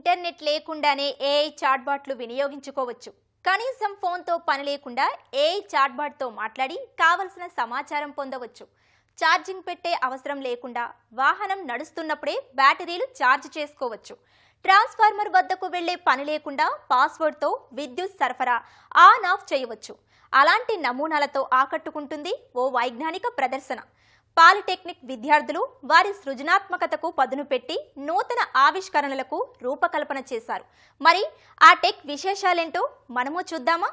Internet లేకుండానే AI చాట్బాట్లు వినియోగించుకోవచ్చు. కనీసం ఫోన్తో పని లేకుండా ఏఐ చాట్బాట్తో మాట్లాడి కావలసిన సమాచారం పొందవచ్చు. ఛార్జింగ్ పెట్టే అవసరం లేకుండా వాహనం నడుస్తున్నప్పుడే బ్యాటరీలు ఛార్జ్ చేసుకోవచ్చు. ట్రాన్స్ఫార్మర్ వద్దకు వెళ్ళే పని లేకుండా పాస్వర్డ్తో విద్యుత్ సరఫరా ఆన్ ఆఫ్ చేయవచ్చు. అలాంటి నమూనాలతో ఆకట్టుకుంటుంది ఓ వైజ్ఞానిక ప్రదర్శన. పాలిటెక్నిక్ విద్యార్థులు వారి సృజనాత్మకతకు పదును పెట్టి నూతన ఆవిష్కరణలకు రూపకల్పన చేశారు. మరి ఆ టెక్ విశేషాలేంటో మనము చూద్దామా?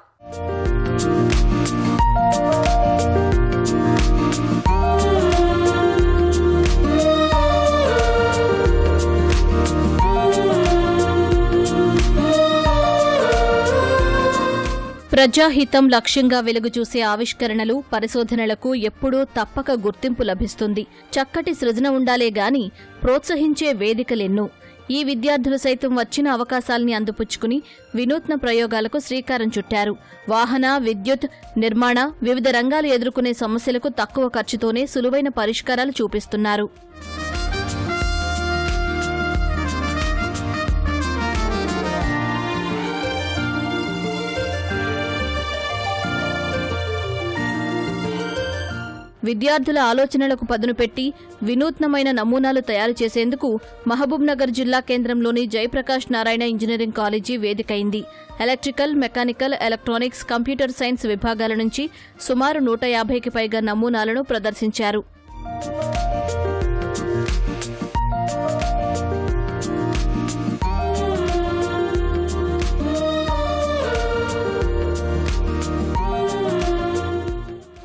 ప్రజాహితం లక్ష్యంగా వెలుగుచూసే ఆవిష్కరణలు పరిశోధనలకు ఎప్పుడూ తప్పక గుర్తింపు లభిస్తుంది. చక్కటి సృజన ఉండాలే గాని ప్రోత్సహించే వేదికలెన్నో. ఈ విద్యార్థులు సైతం వచ్చిన అవకాశాల్ని అందుపుచ్చుకుని వినూత్న ప్రయోగాలకు శ్రీకారం చుట్టారు. వాహన విద్యుత్ నిర్మాణ వివిధ రంగాలు ఎదుర్కొనే సమస్యలకు తక్కువ ఖర్చుతోనే సులువైన పరిష్కారాలు చూపిస్తున్నారు. విద్యార్థుల ఆలోచనలకు పదును పెట్టి వినూత్నమైన నమూనాలు తయారు చేసేందుకు మహబూబ్నగర్ జిల్లా కేంద్రంలోని Jayaprakash Narayana engineering college వేదికైంది. Electrical mechanical electronics computer science విభాగాల నుంచి సుమారు నూట యాభైకి పైగా నమూనాలను ప్రదర్శించారు.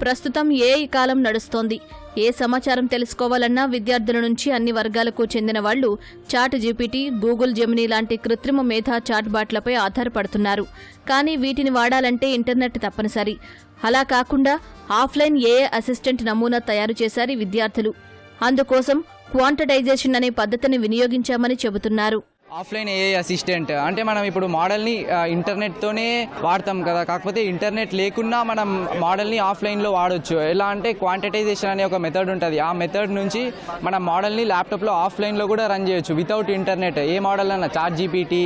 ప్రస్తుతం ఏఐ కాలం నడుస్తోంది? ఏ సమాచారం తెలుసుకోవాలన్నా విద్యార్థుల నుంచి అన్ని వర్గాలకు చెందిన వాళ్ళు చాట్ జీపీటీ గూగుల్ జెమినీ లాంటి కృత్రిమ మేధా చాట్ బాట్లపై ఆధారపడుతున్నారు. కానీ వీటిని వాడాలంటే ఇంటర్నెట్ తప్పనిసరి. అలా కాకుండా ఆఫ్లైన్ ఏఏ అసిస్టెంట్ నమూనా తయారు చేశారు విద్యార్థులు. అందుకోసం క్వాంటటైజేషన్ అనే పద్ధతిని వినియోగించామని చెబుతున్నారు. ఆఫ్లైన్ ఏఐ అసిస్టెంట్ అంటే మనం ఇప్పుడు మోడల్ని ఇంటర్నెట్తోనే వాడతాం కదా. కాకపోతే ఇంటర్నెట్ లేకున్నా మనం మోడల్ని ఆఫ్లైన్లో వాడొచ్చు. ఎలా అంటే క్వాంటిటైజేషన్ అనే ఒక మెథడ్ ఉంటుంది. ఆ మెథడ్ నుంచి మనం మోడల్ని ల్యాప్టాప్లో ఆఫ్లైన్లో కూడా రన్ చేయొచ్చు వితౌట్ ఇంటర్నెట్ ఏ మోడల్ అన్నా చార్ట్ జీపీటీ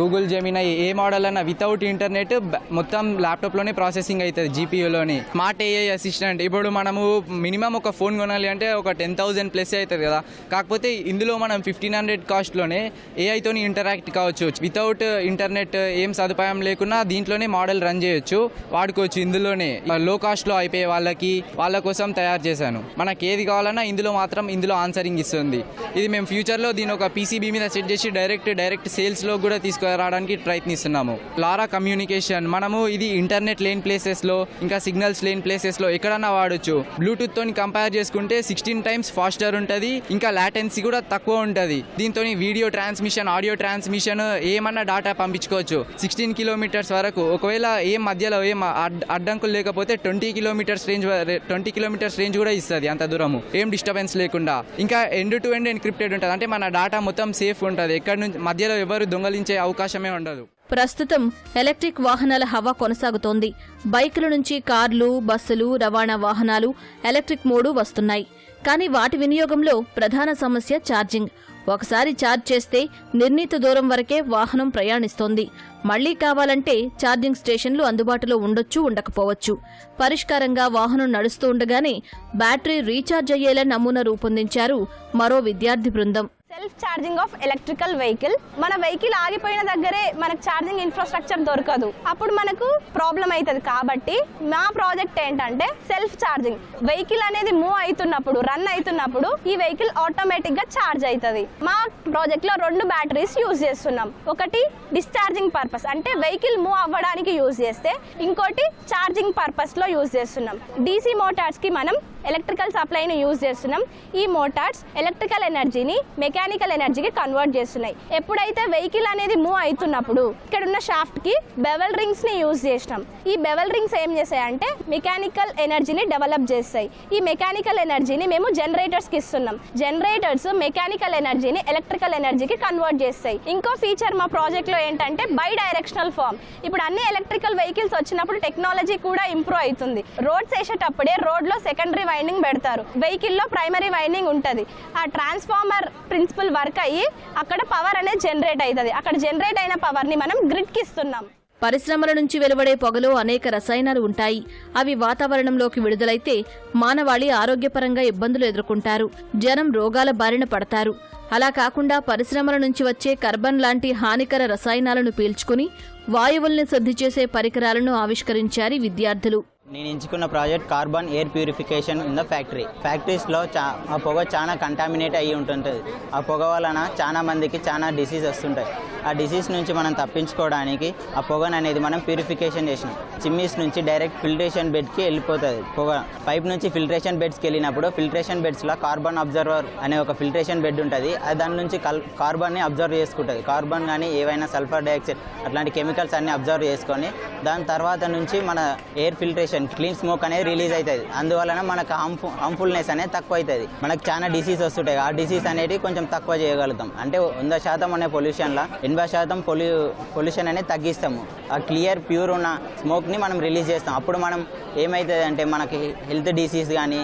గూగుల్ జెమినా ఏ మోడల్ అన్నా వితౌట్ ఇంటర్నెట్ మొత్తం ల్యాప్టాప్లోనే ప్రాసెసింగ్ అవుతుంది జీపీయూలోని స్మార్ట్ ఏఐ అసిస్టెంట్ ఇప్పుడు మనము మినిమం ఒక ఫోన్ కొనాలి అంటే ఒక టెన్ థౌసండ్ ప్లస్ అవుతుంది కదా. కాకపోతే ఇందులో మనం ఫిఫ్టీన్ హండ్రెడ్ కాస్ట్లోనే ఏఐ ఏఐతోని ఇంటరాక్ట్ కావచ్చు. వితౌట్ ఇంటర్నెట్ uh, uh, ఏం సదుపాయం లేకున్నా దీంట్లోనే మోడల్ రన్ చేయొచ్చు. వాడుకోవచ్చు ఇందులోనే. లో కాస్ట్లో అయిపోయే వాళ్ళకి వాళ్ళ కోసం తయారు చేశాను. మనకి ఏది కావాలన్నా ఇందులో మాత్రం ఇందులో ఆన్సరింగ్ ఇస్తుంది. ఇది మేము ఫ్యూచర్లో దీని ఒక పీసీబీ మీద సెట్ చేసి డైరెక్ట్ డైరెక్ట్ సేల్స్లో కూడా తీసుకురావడానికి ప్రయత్నిస్తున్నాము. లారా కమ్యూనికేషన్ మనము ఇది ఇంటర్నెట్ లేని ప్లేసెస్లో ఇంకా సిగ్నల్స్ లేని ప్లేసెస్లో ఎక్కడన్నా వాడొచ్చు. బ్లూటూత్ తోని కంపేర్ చేసుకుంటే సిక్స్టీన్ టైమ్స్ ఫాస్టర్ ఉంటుంది ఇంకా లాటెన్సీ కూడా తక్కువ ఉంటుంది. దీంతో వీడియో ట్రాన్స్మిషన్ ఆడియో ట్రాన్స్మిషన్ ఏమన్నా డాటా పంపించుకోవచ్చు. సిక్స్టీన్ కిలోమీటర్స్ వరకు. ఒకవేళ ఏం మధ్యలో ఏం అడ్- అడ్డంకులు లేకపోతే twenty kilometres range twenty kilometres range కూడా ఇస్తుంది అంత దూరము. ఏం డిస్టర్బెన్స్ లేకుండా. ఇంకా ఎండ్ టు ఎండ్ ఎన్క్రిప్టెడ్ ఉంటుంది. అంటే మన డాటా మొత్తం సేఫ్ ఉంటుంది. ఎక్కడి నుంచి మధ్యలో ఎవరు దొంగలించే అవకాశమే ఉండదు. ప్రస్తుతం ఎలక్ట్రిక్ వాహనాల హవా కొనసాగుతోంది. బైకుల నుంచి కార్లు బస్సులు రవాణా వాహనాలు ఎలక్ట్రిక్ మోడు వస్తున్నాయి. కానీ వాటి వినియోగంలో ప్రధాన సమస్య ఛార్జింగ్. ఒకసారి ఛార్జ్ చేస్తే నిర్ణీత దూరం వరకే వాహనం ప్రయాణిస్తోంది. మళ్ళీ కావాలంటే ఛార్జింగ్ స్టేషన్లు అందుబాటులో ఉండొచ్చు ఉండకపోవచ్చు. పరిష్కారంగా వాహనం నడుస్తూ ఉండగానే బ్యాటరీ రీఛార్జ్ అయ్యేలా నమూనా రూపొందించారు మరో విద్యార్థి బృందం. Self charging of electrical vehicle మన వెహికల్ ఆగిపోయిన దగ్గరే మనకు ఛార్జింగ్ ఇన్ఫ్రాస్ట్రక్చర్ దొరకదు. అప్పుడు మనకు ప్రాబ్లం అవుతుంది కాబట్టి మా ప్రాజెక్ట్ ఏంటంటే సెల్ఫ్ ఛార్జింగ్ వెహికల్ అనేది మూవ్ అవుతున్నప్పుడు రన్ అవుతున్నప్పుడు ఈ వెహికల్ ఆటోమేటిక్గా ఛార్జ్ అవుతుంది మా ప్రాజెక్ట్లో రెండు బ్యాటరీస్ యూజ్ చేస్తున్నాం. ఒకటి డిశ్చార్జింగ్ పర్పస్ అంటే వెహికల్ మూవ్ అవ్వడానికి యూజ్ చేస్తే ఇంకోటి ఛార్జింగ్ పర్పస్లో యూజ్ చేస్తున్నాం. డీసీ మోటార్స్కి మనం ఎలక్ట్రికల్ సప్లైని యూజ్ చేస్తున్నాం. ఈ మోటార్స్ ఎలక్ట్రికల్ ఎనర్జీని మెకానికల్ ఎనర్జీకి కన్వర్ట్ చేస్తున్నాయి. ఎప్పుడైతే వెహికల్ అనేది మూవ్ అవుతున్నప్పుడు ఇక్కడ ఉన్న షాఫ్ట్కి బెవెల్ రింగ్స్ని యూజ్ చేసినాం. ఈ బెవెల్ రింగ్స్ ఏం చేస్తాయంటే మెకానికల్ ఎనర్జీని డెవలప్ చేస్తాయి. ఈ మెకానికల్ ఎనర్జీని మేము జనరేటర్స్కి ఇస్తున్నాం. జనరేటర్స్ మెకానికల్ ఎనర్జీని ఎలక్ట్రికల్ ఎనర్జీకి కన్వర్ట్ చేస్తాయి. ఇంకో ఫీచర్ మా ప్రాజెక్ట్లో ఏంటంటే బై డైరెక్షనల్ ఫార్మ్ ఇప్పుడు అన్ని ఎలక్ట్రికల్ వెహికల్స్ వచ్చినప్పుడు టెక్నాలజీ కూడా ఇంప్రూవ్ అవుతుంది. రోడ్స్ వేసేటప్పుడే రోడ్లో సెకండరీ వైండింగ్ పెడతారు. వెహికల్లో ప్రైమరీ వైండింగ్ ఉంటుంది. ఆ ట్రాన్స్ఫార్మర్ ప్రిన్సిపల్ వర్క్ అయ్యి అక్కడ పవర్ అనేది జనరేట్ అవుతుంది అక్కడ జనరేట్ అయిన పవర్ని మనం గ్రిడ్కి ఇస్తున్నాం. పరిశ్రమల నుంచి వెలువడే పొగలో అనేక రసాయనాలు ఉంటాయి. అవి వాతావరణంలోకి విడుదలైతే మానవాళి ఆరోగ్యపరంగా ఇబ్బందులు ఎదుర్కొంటారు. జనం రోగాల బారిన పడతారు. అలా కాకుండా పరిశ్రమల నుంచి వచ్చే కార్బన్ లాంటి హానికర రసాయనాలను పీల్చుకుని వాయువుల్ని శుద్ధి చేసే పరికరాలను ఆవిష్కరించారు విద్యార్థులు. నేను ఎంచుకున్న project carbon air purification in the factory. ఫ్యాక్టరీస్లో చా ఆ పొగ చాలా కంటామినేట్ అయ్యి ఉంటుంటుంది. ఆ పొగ వలన చాలా మందికి చాలా డిసీజ్ వస్తుంటాయి. ఆ డిసీజ్ నుంచి మనం తప్పించుకోవడానికి ఆ పొగను అనేది మనం ప్యూరిఫికేషన్ చేసినాం. చిమ్మీస్ నుంచి డైరెక్ట్ ఫిల్టరేషన్ బెడ్కి వెళ్ళిపోతుంది పొగ. పైప్ నుంచి ఫిల్టరేషన్ బెడ్స్కి వెళ్ళినప్పుడు ఫిల్టరేషన్ బెడ్స్లో కార్బన్ అబ్జర్వర్ అనే ఒక ఫిల్టరేషన్ బెడ్ ఉంటుంది. అది దాని నుంచి కల్ కార్బన్ని అబ్జర్వ్ చేసుకుంటుంది. కార్బన్ కానీ ఏవైనా సల్ఫర్ డైఆక్సైడ్ అట్లాంటి కెమికల్స్ అన్ని అబ్జర్వ్ చేసుకొని దాని తర్వాత నుంచి మన ఎయిర్ ఫిల్టరేషన్ క్లీన్ స్మోక్ అనేది రిలీజ్ అవుతుంది. అందువలన మనకు హార్మ్ఫుల్ హార్మ్ఫుల్నెస్ అనేది తక్కువ అవుతుంది మనకు చాలా డిసీజ్ వస్తుంటాయి. ఆ డిసీజ్ అనేది కొంచెం తక్కువ చేయగలుగుతాం. అంటే వంద శాతం అనే పొల్యూషన్లో ఎనభై శాతం పొల్యూ పొల్యూషన్ అనేది తగ్గిస్తాము. ఆ క్లియర్ ప్యూర్ ఉన్న స్మోక్ని మనం రిలీజ్ చేస్తాం. అప్పుడు మనం ఏమవుతుంది అంటే మనకి హెల్త్ డిసీజ్ కానీ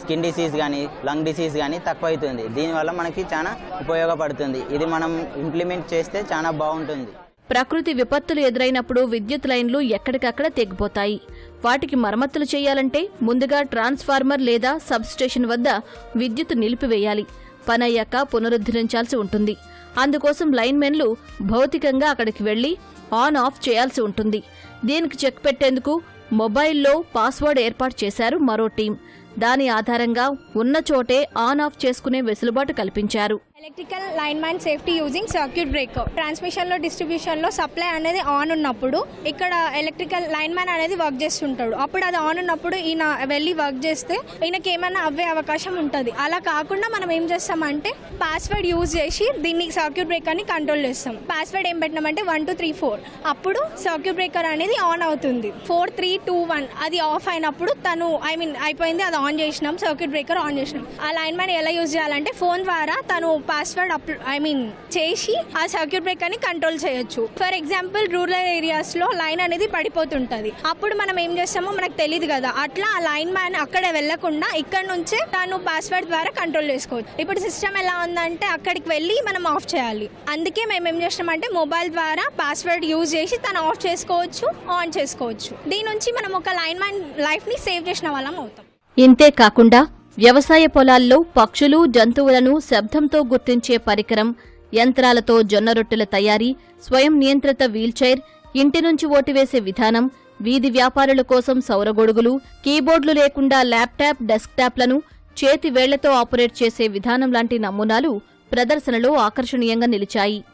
స్కిన్ డిసీజ్ కానీ లంగ్ డిసీజ్ కానీ తక్కువ అవుతుంది దీనివల్ల మనకి చాలా ఉపయోగపడుతుంది. ఇది మనం ఇంప్లిమెంట్ చేస్తే చాలా బాగుంటుంది. ప్రకృతి విపత్తులు ఎదురైనప్పుడు విద్యుత్ లైన్లు ఎక్కడికక్కడ తెగిపోతాయి. వాటికి మరమ్మతులు చేయాలంటే ముందుగా ట్రాన్స్ఫార్మర్ లేదా సబ్స్టేషన్ వద్ద విద్యుత్ నిలిపివేయాలి. పనయ్యాక పునరుద్ధరించాల్సి ఉంటుంది. అందుకోసం లైన్మెన్లు భౌతికంగా అక్కడికి వెళ్ళి ఆన్ ఆఫ్ చేయాల్సి ఉంటుంది. దీనికి చెక్ పెట్టేందుకు మొబైల్లో పాస్వర్డ్ ఏర్పాటు చేశారు మరో టీం. దాని ఆధారంగా ఉన్న చోటే ఆన్ ఆఫ్ చేసుకునే వెసులుబాటు కల్పించారు. Electrical line man safety using circuit breaker ట్రాన్స్మిషన్లో డిస్ట్రిబ్యూషన్లో సప్లై అనేది ఆన్ ఉన్నప్పుడు ఇక్కడ ఎలక్ట్రికల్ లైన్ మ్యాన్ అనేది వర్క్ చేస్తుంటాడు. అప్పుడు అది ఆన్ ఉన్నప్పుడు ఈయన వెళ్ళి వర్క్ చేస్తే ఈయనకి ఏమైనా అవ్వే అవకాశం ఉంటుంది. అలా కాకుండా మనం ఏం చేస్తామంటే పాస్వర్డ్ యూజ్ చేసి దీన్ని సర్క్యూట్ బ్రేకర్ని కంట్రోల్ చేస్తాం. పాస్వర్డ్ ఏం పెట్టినామంటే వన్ టూ త్రీ ఫోర్ అప్పుడు సర్క్యూట్ బ్రేకర్ అనేది ఆన్ అవుతుంది. ఫోర్ త్రీ టూ వన్ అది ఆఫ్ అయినప్పుడు తను ఐ మీన్ అయిపోయింది అది ఆన్ చేసినాం. సర్క్యూట్ బ్రేకర్ ఆన్ చేసినాం. ఆ లైన్ మ్యాన్ ఎలా యూజ్ చేయాలంటే ఫోన్ ద్వారా తను పాస్వర్డ్ అప్ ఐ మీన్ చేసి ఆ సర్క్యూట్ బ్రేకర్ని కంట్రోల్ చేయొచ్చు. ఫర్ ఎగ్జాంపుల్ రూరల్ ఏరియాస్లో లైన్ అనేది పడిపోతుంటుంది. అప్పుడు మనం ఏం చేస్తామో మనకు తెలియదు కదా. అట్లా ఆ లైన్ మ్యాన్ అక్కడ వెళ్ళకుండా ఇక్కడ నుంచే తను పాస్వర్డ్ ద్వారా కంట్రోల్ చేసుకోవచ్చు. ఇప్పుడు సిస్టమ్ ఎలా ఉందంటే అక్కడికి వెళ్ళి మనం ఆఫ్ చేయాలి. అందుకే మేము ఏం చేసినామంటే మొబైల్ ద్వారా పాస్వర్డ్ యూజ్ చేసి తను ఆఫ్ చేసుకోవచ్చు ఆన్ చేసుకోవచ్చు. దీని నుంచి మనం ఒక లైన్ మ్యాన్ లైఫ్ని సేవ్ చేసిన వాళ్ళం అవుతాం. ఇంతే కాకుండా వ్యవసాయ పొలాల్లో పక్షులు జంతువులను శబ్దంతో గుర్తించే పరికరం యంత్రాలతో జొన్న రొట్టెల తయారీ స్వయం నియంత్రిత వీల్చైర్ ఇంటి నుంచి ఓటివేసే విధానం వీధి వ్యాపారుల కోసం సౌరగొడుగులు కీబోర్డులు లేకుండా ల్యాప్టాప్ డెస్క్టాప్లను చేతి వేళ్ళతో ఆపరేట్ చేసే విధానం లాంటి నమూనాలు ప్రదర్శనలో ఆకర్షణీయంగా నిలిచాయి.